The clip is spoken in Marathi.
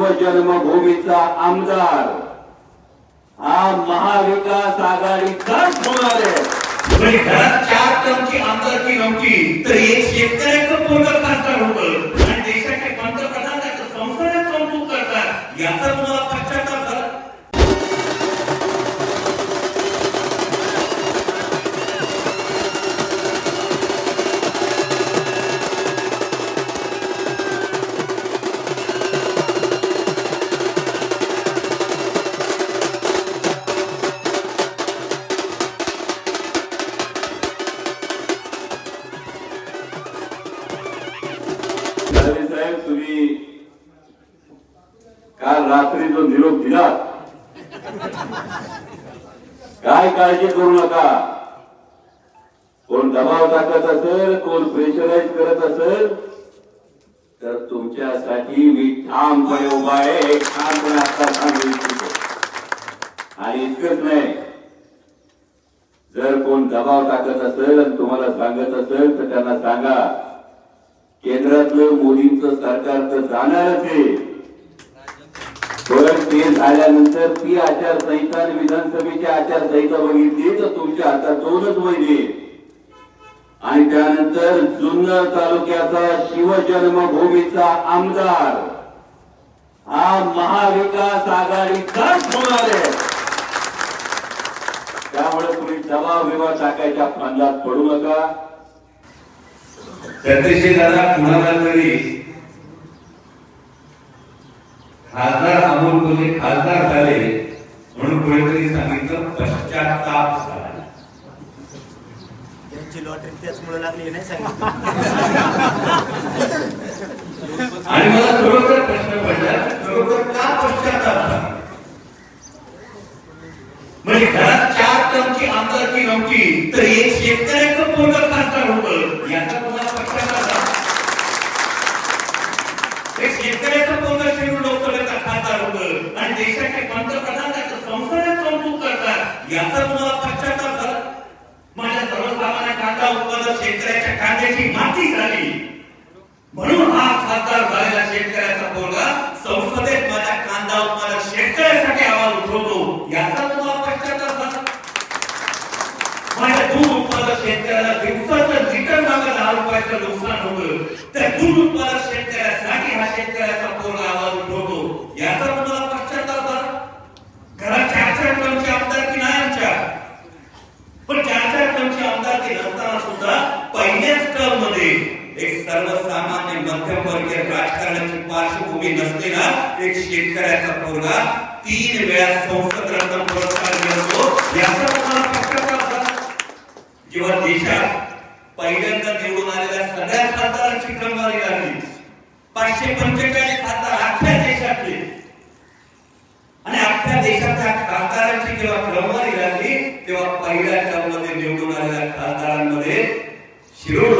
शिवजन्मभूमीचा आमदार हा महाविकास आघाडीचाच होणार आहे. म्हणजे घरात चार टर्मची आमदारकी नव्हती तर एक शेतकऱ्याचं पोरग खासदार होतं. आणि देशाचे पंतप्रधान त्याचं संसदेत कौतुक करतात. याचा तुम्हाला पश्चाताप काल रात्री जो निरोप दिला. काय काळजी करू नका. कोण दबाव टाकत असेल कोण प्रेशराईज करत असेल तर तुमच्यासाठी मी ठामपणे उभा आहे ठामपणे आता सांगू इच्छितो. आणि इतकंच नाही. जर कोण दबाव टाकत असेल आणि तुम्हाला सांगत असेल तर त्यांना सांगा केंद्रातलं मोदींचं सरकार तर जाणारच आहे. पण ते झाल्यानंतर ती आचारसंहिता आणि विधानसभेची आचारसंहिता बघितली तर तुमच्या हातात दोनच महिने. आणि त्यानंतर जुन्नर तालुक्याचा शिवजन्मभूमीचा आमदार. हा महाविकास आघाडीचाच होणार आहे त्यामुळे तुम्ही दबाव विवाह टाकायच्या फांदात पडू नका. त्याच्याशी दादा कुणाला तरी खासदार अमोल कोल्हे खासदार झाले म्हणून कोणीतरी सांगितलं पश्चाताप झाला. त्यांची लॉटरी त्याचमुळे लागली नाही सांगितलं. आणि मला खरोखर प्रश्न पडला खरोखर का पश्चाताप म्हणजे घरात चार टर्मची आमदारकी नव्हती तर एक शेतकऱ्याचं पोरग खासदार होतं याचा तुम्हाला पश्चाताप झाला एक शेतकऱ्याचं पोरग शिरूर लोकसभेचा खासदार होतं आणि देशाचे पंतप्रधान त्याचं संसदेत कौतुक करतात याचा तुम्हाला पश्चाताप झाला माझ्या सर्वसामान्य कांदा उत्पादक शेतकऱ्याच्या कांद्याची माती झाली. म्हणून हा खासदार झालेला शेतकऱ्याचा पोरगा संसदेत माझ्या कांदा उत्पादक शेतकऱ्यासाठी आवाज उठवतो. याचा तुम्हाला पश्चाताप झाला माझ्या दूध उत्पादक शेतकऱ्याला दिवसाचं लिटर मागे दहा रुपयाचं नुकसान होतं. त्या दूध उत्पादक शेतकऱ्यासाठी हा शेतकऱ्याचा पोरगा आवाज उठवतो याचा तुम्हाला पश्चाताप झाला घरात चार चार टनची आमदारकी नाही आमच्या पण चार चार टनची आमदारकी नसताना सुद्धा पहिल्याच टर्म मध्ये एक सर्वसामान्य मध्यमवर्गीय राजकारणाची पार्श्वभूमी नसलेला एक शेतकऱ्याचा पोरगा तीन वेळा संसद रत्न पुरस्कार मिळतो. याचा तुम्हाला पश्चाताप जेव्हा देशात पहिल्यांदा निवडून आलेल्या सगळ्या खासदारांची क्रमवारी लागली. पाचशे पंचेचाळीस खासदार अख्ख्या देशातले. आणि अख्ख्या देशाच्या खासदारांची जेव्हा क्रमवारी लागली तेव्हा पहिल्या टर्ममध्ये निवडून आलेल्या खासदारांमध्ये शिरूर